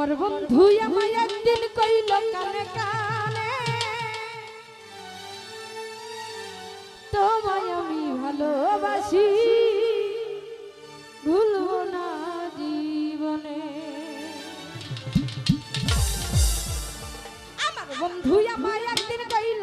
আমার বন্ধু আমায় একদিন কইল, কানে কানে, তোমায় আমি ভালোবাসি। ভুলব না জীবনে। আমার বন্ধু আমায় একদিন কইল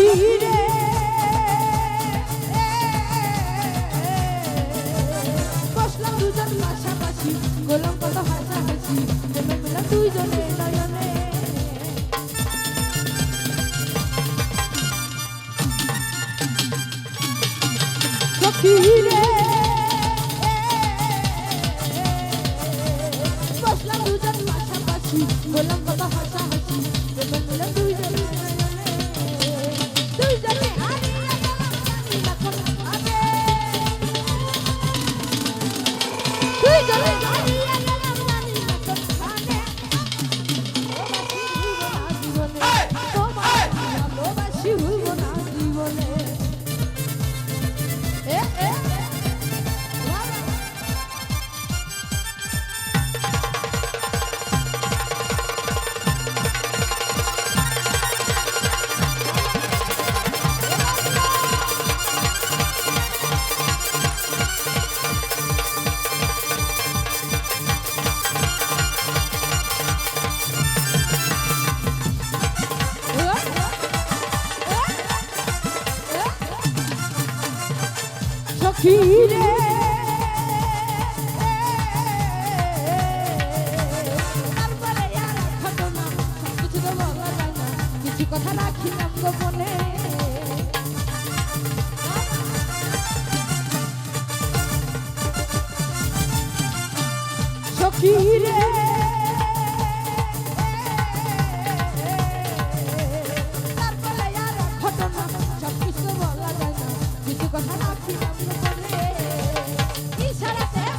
ফিরে বসলাম দুজন পাশাপাশি গোলাম কত হাসাহাসি, প্রেমে পেলাম দুইজনে নয়নে। ফিরে গোলাম কত হাসি ফিরে কিছু কথা রাখিলাম গোপনে। সখী রে কথা রাখি ইশারাতে